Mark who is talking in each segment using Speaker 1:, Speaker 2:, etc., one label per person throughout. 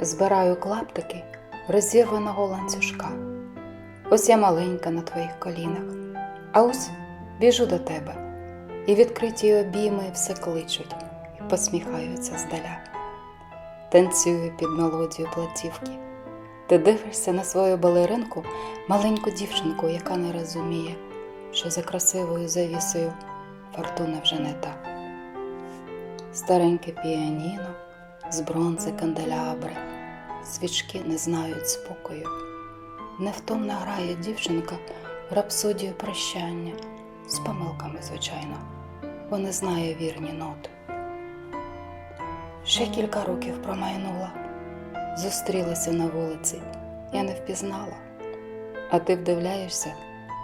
Speaker 1: збираю клаптики розірваного ланцюжка. Ось я маленька на твоїх колінах, а ось біжу до тебе, і відкриті обійми все кличуть і посміхаються здаля. Танцюю під мелодію платівки. Ти дивишся на свою балеринку, маленьку дівчинку, яка не розуміє, що за красивою завісою фортуна вже не та. Стареньке піаніно з бронзи канделябри, свічки не знають спокою. Невтомно грає дівчинка рапсодію прощання. З помилками, звичайно, бо не знає вірні ноти. Ще кілька років промайнула, зустрілася на вулиці, я не впізнала, а ти вдивляєшся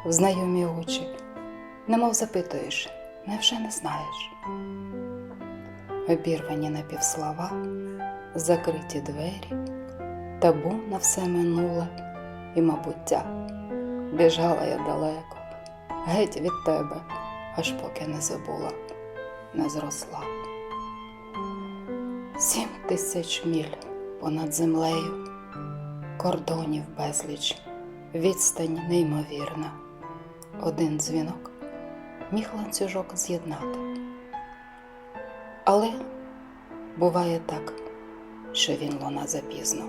Speaker 1: в знайомі очі, немов запитуєш, невже не знаєш? Обірвані напівслова, закриті двері, табу на все минуле і мабуття. Біжала я далеко, геть від тебе, аж поки не забула, не зросла. Сім тисяч міль понад землею, кордонів безліч, відстань неймовірна. Один дзвінок міг ланцюжок з'єднати. Але буває так, що він луна запізно.